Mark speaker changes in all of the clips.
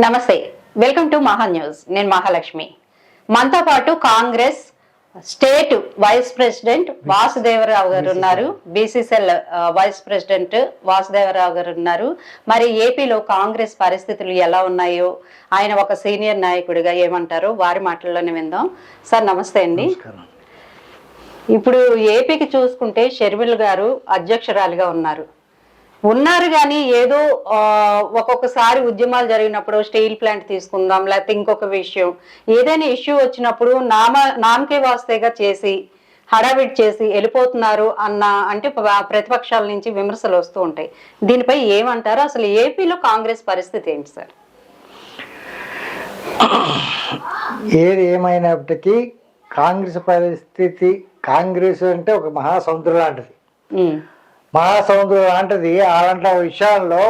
Speaker 1: నమస్తే. Welcome to మహా news నేను మహాలక్ష్మి. మనతో పాటు Congress state vice president Vasudevarao గారు ఉన్నారు. బీసీసీఎల్ వైస్ ప్రెసిడెంట్ వాసుదేవరావు గారు ఉన్నారు. మరి ఏపీలో కాంగ్రెస్ పరిస్థితులు ఎలా ఉన్నాయో ఆయన ఒక సీనియర్ నాయకుడిగా ఏమంటారో వారి మాటల్లోనే విందాం. సార్ నమస్తే అండి. ఇప్పుడు ఏపీకి చూసుకుంటే షర్మిల్ గారు అధ్యక్షురాలిగా ఉన్నారు. ఉన్నారు కానీ ఏదో ఒక్కొక్కసారి ఉద్యమాలు జరిగినప్పుడు స్టీల్ ప్లాంట్ తీసుకుందాం లేకపోతే ఇంకొక విషయం. ఏదైనా ఇష్యూ వచ్చినప్పుడు నామ నామకే వాస్తేగా చేసి హడావిడి చేసి వెళ్ళిపోతున్నారు అన్న అంటే ప్రతిపక్షాల నుంచి విమర్శలు వస్తూ ఉంటాయి. దీనిపై ఏమంటారు? అసలు ఏపీలో కాంగ్రెస్ పరిస్థితి ఏంటి సార్?
Speaker 2: ఏది ఏమైనప్పటికీ కాంగ్రెస్ పరిస్థితి కాంగ్రెస్ అంటే ఒక మహాసముద్రం లాంటిది. మహాసముద్రం లాంటిది అలాంటి విషయాల్లో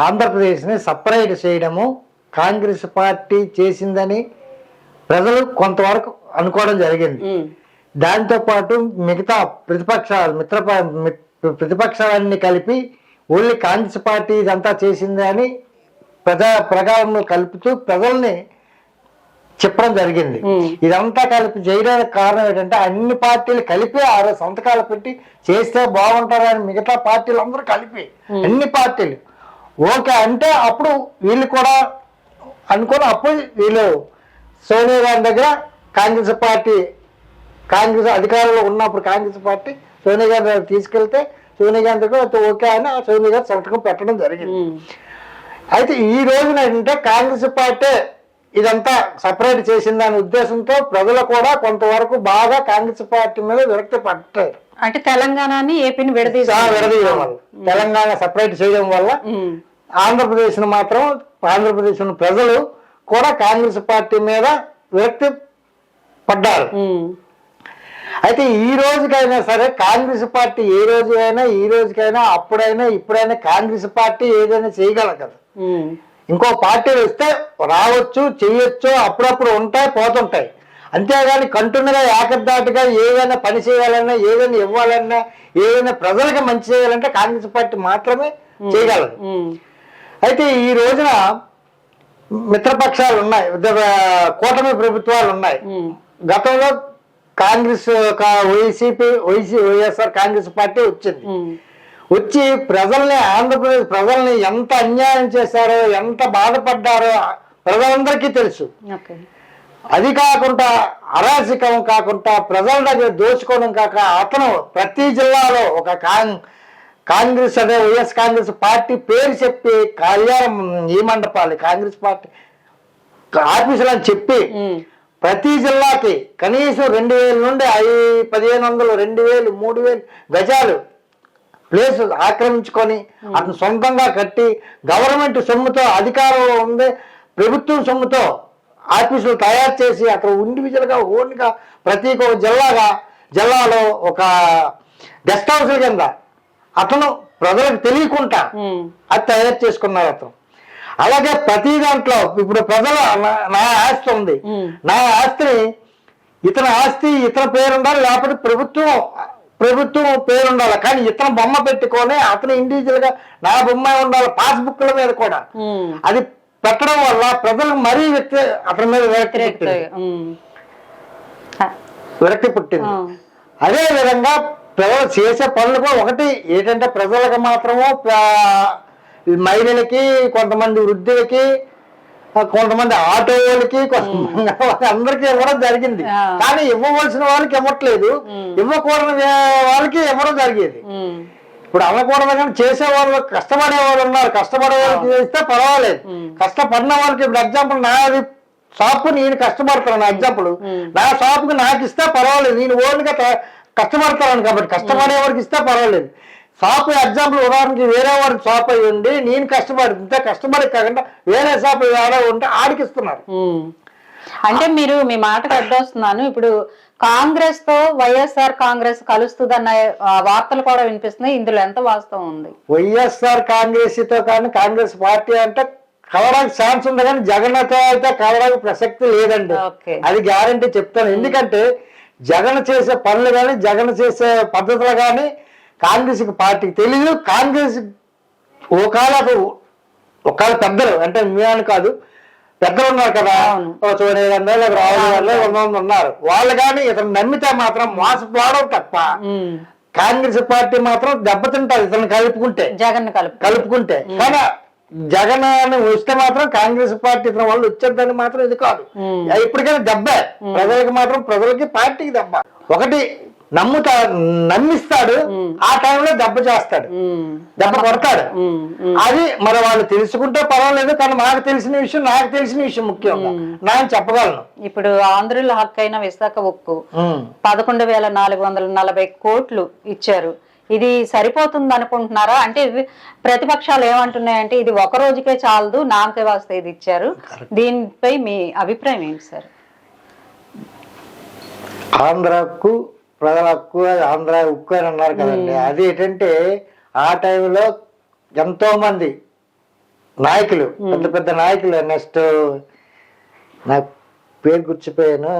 Speaker 2: ఆంధ్రప్రదేశ్ని సపరేట్ చేయడము కాంగ్రెస్ పార్టీ చేసిందని ప్రజలు కొంతవరకు అనుకోవడం జరిగింది. దాంతోపాటు మిగతా ప్రతిపక్షాలు మిత్ర మిత్- ప్రతిపక్షాలన్నీ కలిపి ఓన్లీ కాంగ్రెస్ పార్టీ ఇదంతా చేసింది అని ప్రజా ప్రగాఢంలో కలుపుతూ ప్రజల్ని చెప్పడం జరిగింది. ఇదంతా కలిపి చేయడానికి కారణం ఏంటంటే అన్ని పార్టీలు కలిపి ఆ సంతకాలు పెట్టి చేస్తే బాగుంటారని మిగతా పార్టీలు అందరూ కలిపి అన్ని పార్టీలు. ఓకే అంటే అప్పుడు వీళ్ళు కూడా అనుకుని అప్పుడు వీళ్ళు సోనియా గాంధీ దగ్గర కాంగ్రెస్ పార్టీ కాంగ్రెస్ అధికారంలో ఉన్నప్పుడు కాంగ్రెస్ పార్టీ సోనియా గాంధీ దగ్గర తీసుకెళ్తే సోనియా గాంధీ కూడా ఓకే అని ఆ సోనియా గారు సంతకం పెట్టడం జరిగింది. అయితే ఈ రోజున ఏంటంటే కాంగ్రెస్ పార్టీ ఇదంతా సపరేట్ చేసిందనే ఉద్దేశంతో ప్రజలు కూడా కొంతవరకు బాగా కాంగ్రెస్ పార్టీ మీద విరక్తి పట్టారు
Speaker 1: అంటే తెలంగాణని ఏపీని
Speaker 2: విడదీయడం వల్ల. తెలంగాణ సపరేట్ చేయడం వల్ల ఆంధ్రప్రదేశ్ మాత్రం ఆంధ్రప్రదేశ్ ప్రజలు కూడా కాంగ్రెస్ పార్టీ మీద విరక్తి పడ్డారు. అయితే ఈ రోజుకైనా సరే కాంగ్రెస్ పార్టీ ఏ రోజు అయినా ఈ రోజుకైనా అప్పుడైనా ఇప్పుడైనా కాంగ్రెస్ పార్టీ ఏదైనా చేయగలగదు. ఇంకో పార్టీలు వస్తే రావచ్చు చేయొచ్చు అప్పుడప్పుడు ఉంటాయి పోతుంటాయి అంతేగాని కంటిన్యూగా ఏకదాటిగా ఏదైనా పని చేయాలన్నా ఏదైనా ఇవ్వాలన్నా ఏదైనా ప్రజలకు మంచి చేయాలంటే కాంగ్రెస్ పార్టీ మాత్రమే చేయగలదు అయితే ఈ రోజున మిత్రపక్షాలు ఉన్నాయి కూటమి ప్రభుత్వాలు ఉన్నాయి గతంలో కాంగ్రెస్ వైసీపీ వైసీ వైఎస్ఆర్ కాంగ్రెస్ పార్టీ వచ్చింది వచ్చి ప్రజల్ని ఆంధ్రప్రదేశ్ ప్రజల్ని ఎంత అన్యాయం చేశారో ఎంత బాధపడ్డారో ప్రజలందరికీ తెలుసు. అది కాకుండా అరాచకం కాకుండా ప్రజల దగ్గర దోచుకోవడం కాక అతను ప్రతి జిల్లాలో ఒక కాంగ్ కాంగ్రెస్ అదే వైఎస్ కాంగ్రెస్ పార్టీ పేరు చెప్పి కళ్యాణం ఈ మండపాలు కాంగ్రెస్ పార్టీ ఆఫీసులని చెప్పి
Speaker 1: ఉమ్,
Speaker 2: ప్రతి జిల్లాకి కనీసం రెండు వేల నుండి ఐ పదిహేను వందలు రెండు వేలు మూడు వేలు గజాలు ప్లేస్ ఆక్రమించుకొని అతను సొంతంగా కట్టి గవర్నమెంట్ సొమ్ముతో అధికారంలో ఉంది ప్రభుత్వం సొమ్ముతో ఆఫీసులు తయారు చేసి అక్కడ ఇండివిజువల్గా ఓన్గా ప్రతి ఒక్క జిల్లాగా జిల్లాలో ఒక గెస్ట్ హౌస్ల కింద అతను ప్రజలకు తెలియకుండా
Speaker 1: ఉమ్,
Speaker 2: అది తయారు చేసుకున్నారు అతను. అలాగే ప్రతి దాంట్లో ఇప్పుడు ప్రజల నా- ఆస్తి ఉంది.
Speaker 1: ఉమ్.
Speaker 2: నా ఆస్తిని ఇతని ఆస్తి ఇతని పేరు ఉండాలి లేకపోతే ప్రభుత్వం ప్రభుత్వం పేరు ఉండాలి కానీ ఇతను బొమ్మ పెట్టుకొని అతను ఇండివిజువల్గా నా బొమ్మ ఉండాలి పాస్బుక్ల మీద కూడా. అది పెట్టడం వల్ల ప్రజలకు మరీ వ్యక్తి అతని మీద విరక్తి పుట్టింది. విరక్తి. అదే విధంగా ప్రజలు చేసే పనులు కూడా ఒకటి ఏంటంటే ప్రజలకు మాత్రము మహిళలకి కొంతమంది వృద్ధులకి కొంతమంది ఆటో వాళ్ళకి కొంతమంది అందరికీ ఇవ్వడం జరిగింది. కానీ ఇవ్వవలసిన వాళ్ళకి ఇవ్వట్లేదు. ఇవ్వకూడని వాళ్ళకి ఇవ్వడం జరిగేది. ఇప్పుడు అవ్వకూడదు కానీ చేసే వాళ్ళు కష్టపడే వాళ్ళు ఉన్నారు. కష్టపడే వాళ్ళకి ఇస్తే పర్వాలేదు. కష్టపడిన వాళ్ళకి ఇప్పుడు ఎగ్జాంపుల్ నాది షాప్ నేను కష్టపడుతున్నాను ఎగ్జాంపుల్ నా షాప్కి నాకు ఇస్తే పర్వాలేదు. నేను ఓన్గా కష్టపడతాను కాబట్టి కష్టపడే వాడికి ఇస్తే పర్వాలేదు. షాప్ ఎగ్జాంపుల్ ఉదాహరణకి వేరే వాడికి షాప్ అయ్యి ఉండి నేను కష్టపడి ఇంత కష్టపడి కాకుండా వేరే షాప్ వేరే ఉంటే ఆడికి ఇస్తున్నారు
Speaker 1: ఉమ్. అంటే మీరు మీ మాటకు అడ్డొస్తున్నాను. ఇప్పుడు కాంగ్రెస్తో వైఎస్ఆర్ కాంగ్రెస్ కలుస్తుందన్న వార్తలు కూడా వినిపిస్తున్నాయి. ఇందులో ఎంత వాస్తవం ఉంది?
Speaker 2: వైఎస్ఆర్ కాంగ్రెస్తో కానీ కాంగ్రెస్ పార్టీ అంటే కలవడానికి ఛాన్స్ ఉంది కానీ జగన్తో అయితే కలవడానికి ప్రసక్తి లేదండి.
Speaker 1: ఓకే.
Speaker 2: అది గ్యారంటీ చెప్తాను. ఎందుకంటే జగన్ చేసే పనులు కానీ జగన్ చేసే పద్ధతులు కానీ కాంగ్రెస్ పార్టీకి తెలియదు కాంగ్రెస్ ఒకవేళ ఒకవేళ పెద్దలు అంటే మీ అని కాదు పెద్దలు ఉన్నారు కదా. ఒక చూడండి వందలు రావు వంద మంది ఉన్నారు. వాళ్ళు కానీ ఇతను నమ్మితే మాత్రం మోసపోవడం తప్ప. కాంగ్రెస్ పార్టీ మాత్రం దెబ్బతింటారు ఇతను కలుపుకుంటే.
Speaker 1: జగన్ కలుపు
Speaker 2: కలుపుకుంటే. కానీ జగన్ అని వస్తే మాత్రం కాంగ్రెస్ పార్టీ ఇతని వాళ్ళు వచ్చేద్దని మాత్రం ఇది కాదు. ఇప్పటికైనా దెబ్బ. ప్రజలకి మాత్రం ప్రజలకి పార్టీకి దెబ్బ. ఒకటి నమ్ముతా నమ్మిస్తాడు ఆ టైంలో దెబ్బ చేస్తాడు. దెబ్బ కొడతాడు. అది మరి వాళ్ళు తెలుసుకుంటే పర్వాలేదు కానీ నాకు తెలిసిన విషయం నాకు తెలిసిన విషయం ముఖ్యం. నేను చెప్పగలను.
Speaker 1: ఇప్పుడు ఆంధ్రుల హక్కు అయిన విశాఖ ఉక్కు. పదకొండు వేల నాలుగు వందల నలభై కోట్లు ఇచ్చారు. ఇది సరిపోతుంది అనుకుంటున్నారా? అంటే ప్రతిపక్షాలు ఏమంటున్నాయంటే ఇది ఒక రోజుకే చాలదు నామకే వాస్తే ఇది ఇచ్చారు. దీనిపై మీ అభిప్రాయం ఏంటి సార్?
Speaker 2: ఆంధ్ర హక్కు ప్రజల హక్కు ఆంధ్ర ఉక్కు అని అన్నారు కదండి. అది ఏంటంటే ఆ టైంలో ఎంతో మంది నాయకులు పెద్ద పెద్ద నాయకులు నెక్స్ట్ నాకు పేరు గుర్చిపోయాను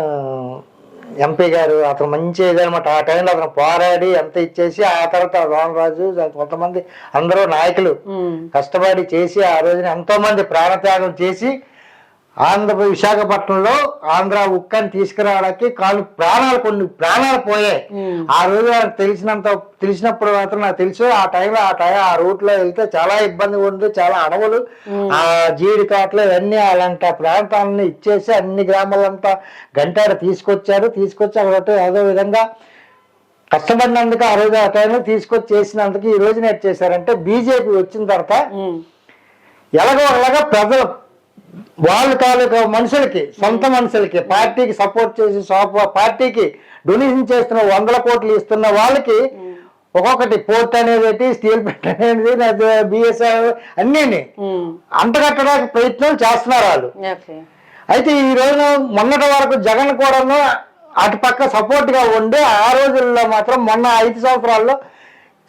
Speaker 2: ఎంపీ గారు అతను మంచి ఇదనమాట ఆ టైంలో అతను పోరాడి ఎంత ఇచ్చేసి ఆ తర్వాత రామరాజు కొంతమంది అందరూ నాయకులు. కష్టపడి చేసి ఆ రోజున ఎంతో మంది ప్రాణత్యాగం చేసి ఆంధ్ర విశాఖపట్నంలో ఆంధ్ర ఉక్కని తీసుకురావడానికి కాలు ప్రాణాలు కొన్ని ప్రాణాలు పోయాయి. ఆ రోజు తెలిసినంత తెలిసినప్పుడు మాత్రం నాకు తెలుసు ఆ టైంలో ఆ టైం ఆ రూట్లో వెళ్తే చాలా ఇబ్బంది ఉంది చాలా అడవులు ఆ జీడి తోటలు ఇవన్నీ అలాంటి ప్రాంతాలను ఇచ్చేసి అన్ని గ్రామాలంతా గంటాడు తీసుకొచ్చారు తీసుకొచ్చి అక్కడ ఏదో విధంగా కష్టపడినందుకు ఆ రోజు ఆ టైంలో తీసుకొచ్చి చేసినందుకు ఈ రోజు నేటి చేశారంటే బీజేపీ వచ్చిన తర్వాత. ఎలాగో అలాగా ప్రజలు వాళ్ళ తాలూకా మనుషులకి సొంత మనుషులకి పార్టీకి సపోర్ట్ చేసి పార్టీకి డొనేషన్ చేస్తున్న వందల కోట్లు ఇస్తున్న వాళ్ళకి ఒక్కొక్కటి పోర్ట్ అనేది స్టీల్ ప్లాంట్ అనేది బిఎస్ఆర్ అన్నీ. అంటగట్టడానికి ప్రయత్నం చేస్తున్నారు వాళ్ళు. అయితే ఈ రోజున మొన్నటి వరకు జగన్ కూడాను అటు పక్క సపోర్ట్గా ఉండి ఆ రోజుల్లో మాత్రం మొన్న ఐదు సంవత్సరాల్లో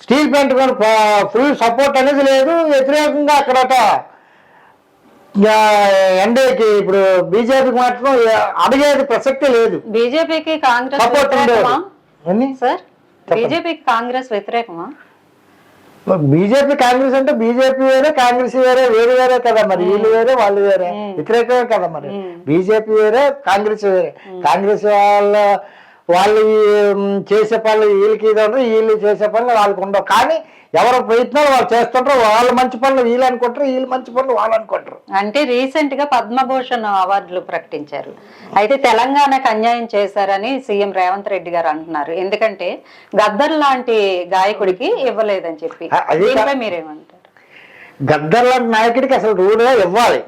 Speaker 2: స్టీల్ ప్లాంట్ ఫుల్ సపోర్ట్ అనేది లేదు. వ్యతిరేకంగా అక్కడట ఎన్డీఏకి ఇప్పుడు బీజేపీకి మాత్రం అడిగేది ప్రసక్తి లేదు.
Speaker 1: బీజేపీకి కాంగ్రెస్
Speaker 2: సపోర్ట్
Speaker 1: సార్ బీజేపీకి కాంగ్రెస్ వ్యతిరేకమా?
Speaker 2: బీజేపీ కాంగ్రెస్ అంటే బీజేపీ వేరే కాంగ్రెస్ వేరే వేరు వేరే కదా మరి. వీళ్ళు వేరే వాళ్ళు వేరే. వ్యతిరేకమే కదా మరి. బీజేపీ వేరే కాంగ్రెస్ వేరే. కాంగ్రెస్ వాళ్ళ వాళ్ళు చేసే పనులు వీళ్ళకి ఇది ఉండదు వీళ్ళు చేసే పనులు వాళ్ళకి ఉండవు. కానీ ఎవరి ప్రయత్నాలు వాళ్ళు చేస్తుంటారు వాళ్ళ మంచి పనులు వీళ్ళు అనుకుంటారు వీళ్ళు మంచి పనులు వాళ్ళు అనుకుంటారు.
Speaker 1: అంటే రీసెంట్గా పద్మభూషణ్ అవార్డులు ప్రకటించారు. అయితే తెలంగాణకు అన్యాయం చేశారని సీఎం రేవంత్ రెడ్డి గారు అంటున్నారు. ఎందుకంటే గద్దర్ లాంటి గాయకుడికి ఇవ్వలేదని చెప్పి. దీనిపై మీరేమంటారు?
Speaker 2: గద్దర్ లాంటి నాయకుడికి అసలు రూల్ ఇవ్వాలి.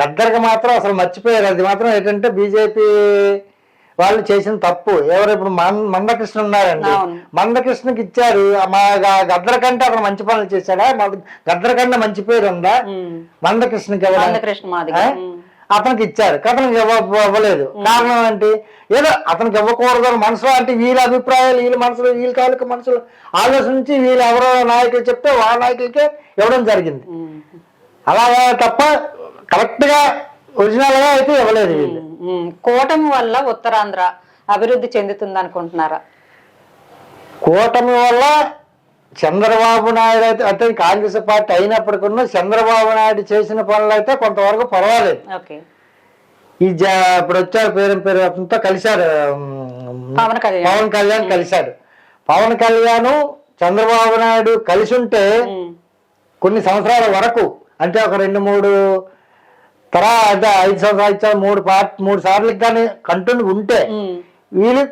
Speaker 2: గద్దర్కి మాత్రం అసలు మర్చిపోయారు. అది మాత్రం ఏంటంటే బీజేపీ వాళ్ళు చేసిన తప్పు. ఎవరు ఇప్పుడు మందకృష్ణ ఉన్నారండి. మందకృష్ణకి ఇచ్చారు. మా గద్దర్ కంటే అతను మంచి పనులు చేశాడా? గద్దర్ కంటే మంచి పేరు ఉందా. మందకృష్ణకి అతనికి ఇచ్చారు. అతనికి ఇవ్వ- ఇవ్వలేదు కారణం ఏంటి? ఏదో అతనికి ఇవ్వకూడదు అని మనసులో అంటే వీళ్ళ అభిప్రాయాలు వీళ్ళ మనసులో వీళ్ళ తాలూకు మనసులో ఆలోచించి వీళ్ళు ఎవరో నాయకులు చెప్తే వాళ్ళ నాయకులకే ఇవ్వడం జరిగింది. అలాగా తప్ప కరెక్ట్గా ఒరిజినల్గా అయితే ఇవ్వలేదు వీళ్ళు.
Speaker 1: కూటమి వల్ల ఉత్తరాంధ్ర అభివృద్ధి చెందుతుంది అనుకుంటున్నారా
Speaker 2: కూటమి వల్ల చంద్రబాబు నాయుడు అయితే అంటే కాంగ్రెస్ పార్టీ అయినప్పటికన్నా చంద్రబాబు నాయుడు చేసిన పనులు అయితే కొంతవరకు పర్వాలేదు.
Speaker 1: ఓకే.
Speaker 2: ఈ ఇప్పుడు వచ్చారు పేరు పేరు అతనితో కలిశారు
Speaker 1: పవన్ కళ్యాణ్.
Speaker 2: పవన్ కళ్యాణ్ కలిశాడు పవన్ కళ్యాణ్ చంద్రబాబు నాయుడు కలిసి ఉంటే కొన్ని సంవత్సరాల వరకు అంటే ఒక రెండు మూడు తరా అంటే ఐదు సంవత్సరాలు ఇచ్చా మూడు పార్ట్ మూడు సార్లు కానీ కంటిన్యూ ఉంటే. వీళ్ళు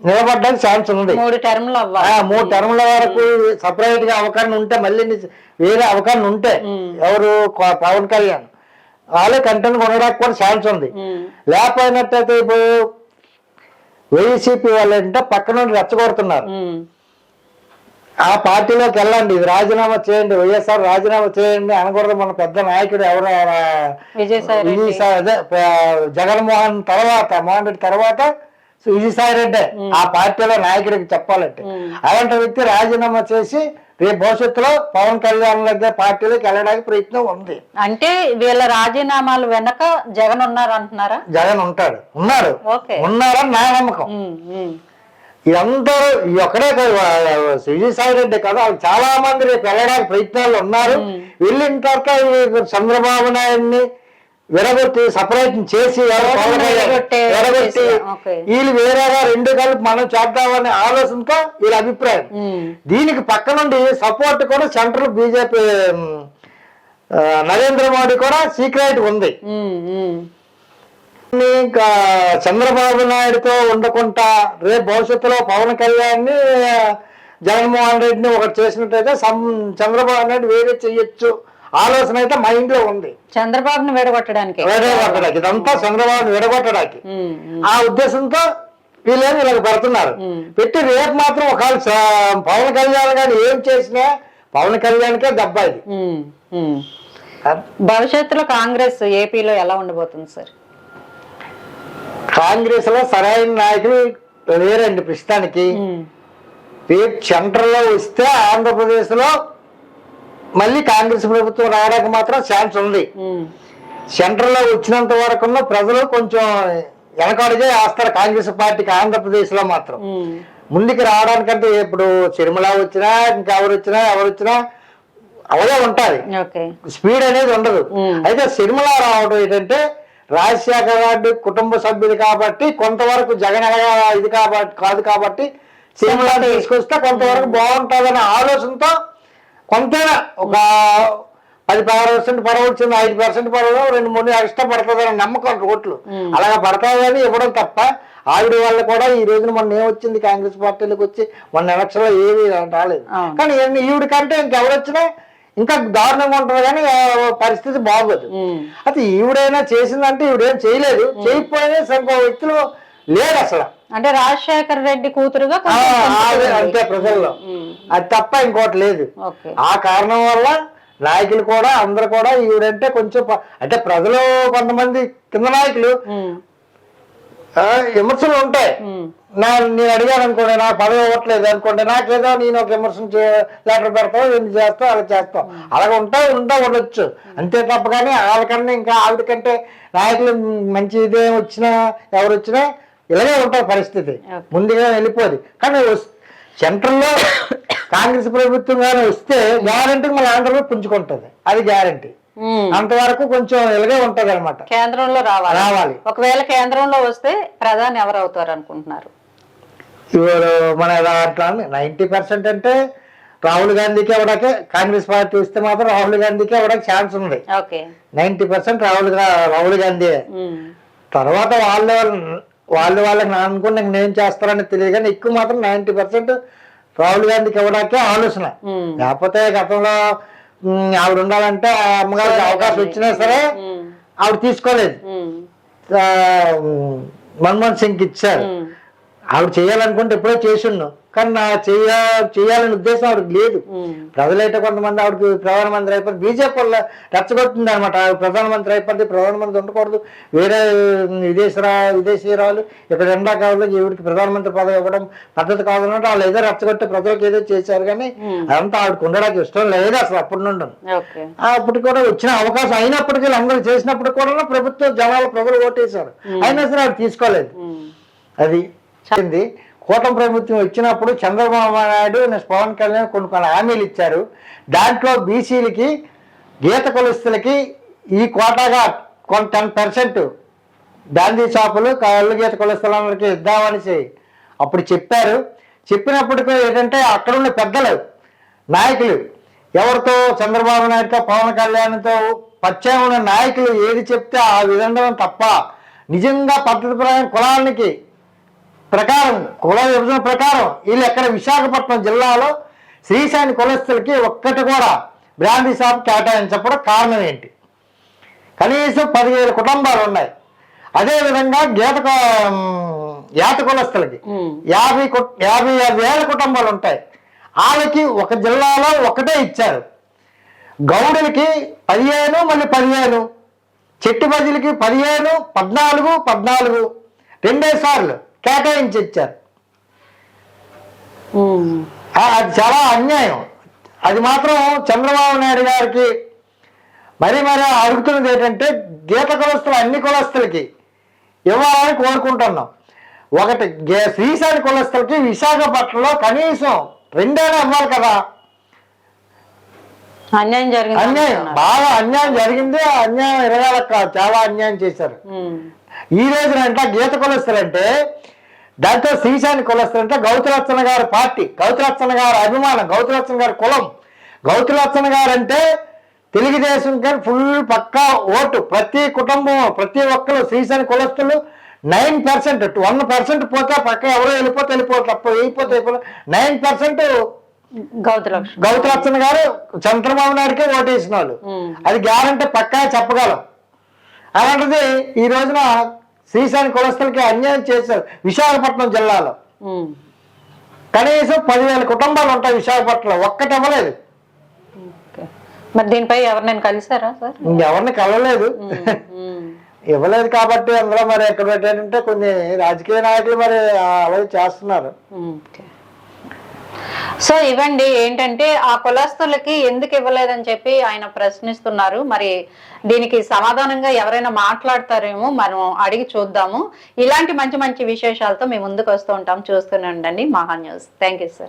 Speaker 2: నిలబడడానికి ఛాన్స్ ఉంది
Speaker 1: మూడు టర్మ్లు
Speaker 2: మూడు టర్ముల వరకు సపరేట్గా అవకాశం ఉంటే మళ్ళీ వేరే అవకాశం ఉంటే ఎవరు పవన్ కళ్యాణ్ వాళ్ళే కంటెంట్ ఉండడానికి కూడా ఛాన్స్ ఉంది. లేకపోయినట్టయితే ఇప్పుడు వైసీపీ వాళ్ళు అంటే పక్క నుండి రెచ్చగొడుతున్నారు ఆ పార్టీలోకి వెళ్ళండి ఇది రాజీనామా చేయండి వైఎస్ఆర్ రాజీనామా చేయండి అనకూడదు. మన పెద్ద నాయకుడు ఎవరు? అదే జగన్మోహన్ తర్వాత మోహన్ రెడ్డి తర్వాత విజయసాయి రెడ్డి. ఆ పార్టీలో నాయకుడికి చెప్పాలంటే. అలాంటి వ్యక్తి రాజీనామా చేసి రేపు భవిష్యత్తులో పవన్ కళ్యాణ్ దగ్గర పార్టీలోకి వెళ్ళడానికి ప్రయత్నం ఉంది.
Speaker 1: అంటే వీళ్ళ రాజీనామాలు వెనక జగన్ ఉన్నారు అంటున్నారా
Speaker 2: జగన్ ఉంటాడు. ఉన్నాడు.
Speaker 1: ఓకే.
Speaker 2: ఉన్నారని నా నమ్మకం. ఇదందరూ ఈ ఒక్కడే విజయసాయి రెడ్డి కదా చాలా మంది రేపు వెళ్ళడానికి ప్రయత్నాలు ఉన్నారు. వెళ్ళిన తర్వాత చంద్రబాబు నాయుడిని విడగొట్టి సపరేట్ చేసి
Speaker 1: ఓకే.
Speaker 2: వీళ్ళు వేరేగా రెండు కలిపి మనం చేద్దామనే ఆలోచనతో వీళ్ళ అభిప్రాయం. దీనికి పక్క నుండి సపోర్ట్ కూడా సెంట్రల్ బీజేపీ నరేంద్ర మోడీ కూడా సీక్రెట్ ఉంది. చంద్రబాబు నాయుడుతో ఉండకుండా రేపు భవిష్యత్తులో పవన్ కళ్యాణ్ని జగన్మోహన్ రెడ్డిని ఒకటి చేసినట్టయితే చంద్రబాబు నాయుడు వేరే చెయ్యొచ్చు. ఆలోచన అయితే మైండ్లో ఉంది.
Speaker 1: చంద్రబాబుని విడగొట్టడానికి.
Speaker 2: విడగొట్టడానికి. ఇదంతా చంద్రబాబుని విడగొట్టడానికి. ఆ ఉద్దేశంతో వీళ్ళేమి వీళ్ళకి పెడుతున్నారు. పెట్టి రేపు మాత్రం ఒకవేళ పవన్ కళ్యాణ్ గాని ఏం చేసినా పవన్ కళ్యాణ్కే దెబ్బ ఇది.
Speaker 1: భవిష్యత్తులో కాంగ్రెస్ ఏపీలో ఎలా ఉండబోతుంది సార్?
Speaker 2: కాంగ్రెస్లో సరైన నాయకులు లేరండి ప్రస్తుతానికి. రేపు సెంటర్లో వస్తే ఆంధ్రప్రదేశ్లో మళ్ళీ కాంగ్రెస్ ప్రభుత్వం రావడానికి మాత్రం ఛాన్స్ ఉంది. సెంటర్లో వచ్చినంత వరకు ప్రజలు కొంచెం వెనకడుగే వేస్తారు కాంగ్రెస్ పార్టీకి ఆంధ్రప్రదేశ్లో మాత్రం ముందుకు రావడానికంటే ఇప్పుడు సిరిమల వచ్చినా ఇంకెవరు వచ్చినా ఎవరు వచ్చినా అవే ఉంటాయి.
Speaker 1: ఓకే.
Speaker 2: స్పీడ్ అనేది ఉండదు. అయితే సిరిమల రావడం ఏంటంటే రాజశేఖర రెడ్డి కుటుంబ సభ్యులు కాబట్టి కొంతవరకు జగన్ ఇది కాబట్టి కాదు కాబట్టి సిరిమల తీసుకొస్తే కొంతవరకు బాగుంటుందనే ఆలోచనతో కొంతైనా ఒక పది పర్సెంట్ పడవచ్చింది ఐదు పర్సెంట్ పడవ రెండు మూడు ఎక్స్ట్రా పడుతుందని నమ్మకం ఓట్లు. అలాగా పడతాయని ఇవ్వడం తప్ప ఆవిడ వల్ల కూడా ఈ రోజున మొన్న ఏమొచ్చింది కాంగ్రెస్ పార్టీలకు వచ్చి మొన్న ఎలక్షన్లో ఏమీ రాలేదు. కానీ ఈవిడ కంటే ఇంకెవరు వచ్చినా ఇంకా దారుణంగా ఉంటుంది కానీ పరిస్థితి బాగోదు. అయితే ఈవిడైనా చేసిందంటే ఈవిడేం చేయలేదు. చేయకపోయినా ఇంకో వ్యక్తులు లేడు అసలు.
Speaker 1: అంటే రాజశేఖర్ రెడ్డి కూతురుగా.
Speaker 2: అంతే ప్రజల్లో. అది తప్ప ఇంకోటి లేదు. ఆ కారణం వల్ల నాయకులు కూడా అందరు కూడా ఈవిడంటే కొంచెం అంటే ప్రజలు కొంతమంది కింద నాయకులు. విమర్శలు ఉంటాయి. నా నేను అడిగాను అనుకోండి నాకు పదవి ఇవ్వట్లేదు అనుకోండి నాకేదో నేను ఒక విమర్శన లెటర్ పెడతావు ఏం చేస్తావు అలా చేస్తావు. అలాగ ఉంటా ఉంటా ఉండొచ్చు. అంతే తప్ప కానీ వాళ్ళకన్నా ఇంకా ఆవిడ కంటే నాయకులు మంచి ఇదే వచ్చినా ఎవరు వచ్చినా ఇలాగే ఉంటుంది పరిస్థితి. ముందుగా వెళ్ళిపోదు. కానీ సెంట్రల్లో కాంగ్రెస్ ప్రభుత్వం కానీ వస్తే గ్యారంటీ మన ఆంధ్రలో పుంజుకుంటుంది. అది గ్యారంటీ. అంతవరకు కొంచెం ఇలాగే ఉంటది అనమాట
Speaker 1: కేంద్రంలో రావాలి.
Speaker 2: రావాలి.
Speaker 1: ఒకవేళ కేంద్రంలో వస్తే ప్రధాని ఎవరు అవుతారు అనుకుంటున్నారు?
Speaker 2: ఇప్పుడు మన అట్లా నైంటీ పర్సెంట్ అంటే రాహుల్ గాంధీకి ఇవ్వడానికి కాంగ్రెస్ పార్టీ వస్తే మాత్రం రాహుల్ గాంధీకి ఇవ్వడానికి ఛాన్స్ ఉంది.
Speaker 1: ఓకే.
Speaker 2: నైంటీ పర్సెంట్ రాహుల్ గా- రాహుల్ గాంధీ తర్వాత వాళ్ళు వాళ్ళు వాళ్ళకి నా అనుకున్న నేను చేస్తారని తెలియదు కానీ ఎక్కువ మాత్రం నైంటీ పర్సెంట్ రాహుల్ గాంధీకి ఇవ్వడానికే ఆలోచన. లేకపోతే గతంలో ఆవిడ ఉండాలంటే అమ్మగారికి అవకాశం వచ్చినా సరే ఆవిడ తీసుకోలేదు. మన్మోహన్ సింగ్ ఇచ్చారు. ఆవిడ చేయాలనుకుంటే ఎప్పుడో చేసున్నాం కానీ నా చేయ చేయాలనే ఉద్దేశం ఆవిడకి లేదు. ప్రజలైతే కొంతమంది ఆవిడకి ప్రధానమంత్రి అయిపోయింది బీజేపీ వల్ల రెచ్చగొట్టింది అనమాట ప్రధానమంత్రి అయిపోద్ది ప్రధానమంత్రి ఉండకూడదు. వేరే విదేశీ విదేశీరాలు ఇక్కడ ఎండాకాలంలో ఈవిడికి ప్రధానమంత్రి పదవి ఇవ్వడం పద్ధతి కాదన్నట్టు వాళ్ళు ఏదో రెచ్చగొట్టి ప్రజలకు ఏదో చేశారు కానీ. అదంతా ఆవిడకి ఉండడానికి ఇష్టం లేదు అసలు అప్పటి నుండి. అప్పుడు కూడా వచ్చిన అవకాశం అయినప్పటికీ వీళ్ళందరూ చేసినప్పుడు కూడా ప్రభుత్వం జనాలు ప్రజలు ఓటేశారు. అయినా సరే ఆవిడ తీసుకోలేదు. అది చెంది కూటమి ప్రభుత్వం వచ్చినప్పుడు చంద్రబాబు నాయుడు పవన్ కళ్యాణ్ కొన్ని కొన్ని హామీలు ఇచ్చారు. దాంట్లో బీసీలకి గీత కులస్తులకి ఈ కోటాగా కొంత టెన్ పర్సెంట్ గాంధీ షాపులు కళ్ళు గీత కులస్తులందరికీ ఇద్దామనేసి అప్పుడు చెప్పారు. చెప్పినప్పటికీ ఏంటంటే అక్కడ ఉన్న పెద్దలు నాయకులు ఎవరితో చంద్రబాబు నాయుడుతో పవన్ కళ్యాణ్తో పరిచయం ఉన్న నాయకులు ఏది చెప్తే ఆ విధంగా తప్ప నిజంగా పద్ధతి ప్రకారం కులానికి ప్రకారం కుల విభజన ప్రకారం వీళ్ళు ఎక్కడ విశాఖపట్నం జిల్లాలో శ్రీశాని కులస్తులకి ఒక్కటి కూడా బ్రాందీ షాప్ కేటాయించప్పుడు కారణం ఏంటి? కనీసం పదివేల కుటుంబాలు ఉన్నాయి. అదేవిధంగా గీత యాత కులస్తులకి యాభై యాభై వేల కుటుంబాలు ఉంటాయి. వాళ్ళకి ఒక జిల్లాలో ఒకటే ఇచ్చారు. గౌడులకి పదిహేను మళ్ళీ పదిహేను. చెట్టు బదులకి పదిహేను పద్నాలుగు పద్నాలుగు. రెండే సార్లు. కేటాయించి ఇచ్చారు అది చాలా అన్యాయం. అది మాత్రం చంద్రబాబు నాయుడు గారికి మరి మరి అడుగుతున్నది ఏంటంటే గీత కులస్తులు అన్ని కులస్తులకి ఇవ్వాలని కోరుకుంటున్నాం. ఒకటి శ్రీశైల కులస్తులకి విశాఖపట్నంలో కనీసం రెండైనా ఇవ్వాలి కదా.
Speaker 1: అన్యాయం జరిగింది
Speaker 2: అన్యాయం. బాగా అన్యాయం జరిగింది. అన్యాయం ఇరగాల చాలా అన్యాయం చేశారు. ఈ రోజున గీత కులస్తులు అంటే దాంతో శ్రీశాని కులస్తులు అంటే గౌతులచ్చన గారి పార్టీ గౌతులచ్చన గారి అభిమానం గౌతులచ్చన గారి కులం. గౌతులచ్చన గారు అంటే తెలుగుదేశం కానీ ఫుల్ పక్కా ఓటు. ప్రతి కుటుంబం ప్రతి ఒక్కరు శ్రీశాని కులస్తులు నైన్ పర్సెంట్ వన్ పర్సెంట్ పోతే పక్క ఎవరో వెళ్ళిపోతే వెళ్ళిపోతే తప్ప వెళ్ళిపోతే నైన్ పర్సెంట్
Speaker 1: గౌతు లక్ష్మి
Speaker 2: గౌతులచ్చన గారు చంద్రబాబు నాయుడుకే ఓటు వేసిన వాళ్ళు అది గ్యారంటీ పక్కా చెప్పగలం. అలాంటిది ఈ రోజున శ్రీశాని కులస్తులకి అన్యాయం చేశారు విశాఖపట్నం జిల్లాలో. కనీసం పదివేల కుటుంబాలు ఉంటాయి విశాఖపట్నంలో. ఒక్కటి ఇవ్వలేదు.
Speaker 1: మరి దీనిపై ఎవరినైనా కలిసారా సార్?
Speaker 2: ఇంకెవరిని కలవలేదు. ఇవ్వలేదు కాబట్టి అందులో మరి ఎక్కడ పెట్టారంటే కొన్ని రాజకీయ నాయకులు మరి అలాగే చేస్తున్నారు.
Speaker 1: సో ఇవ్వండి ఏంటంటే ఆ కులస్తులకి ఎందుకు ఇవ్వలేదని చెప్పి ఆయన ప్రశ్నిస్తున్నారు. మరి దీనికి సమాధానంగా ఎవరైనా మాట్లాడతారేమో మనం అడిగి చూద్దాము. ఇలాంటి మంచి మంచి విశేషాలతో మేము ముందుకు వస్తూ ఉంటాం. చూస్తూనే ఉండండి మహా న్యూస్ థ్యాంక్ యూ సార్.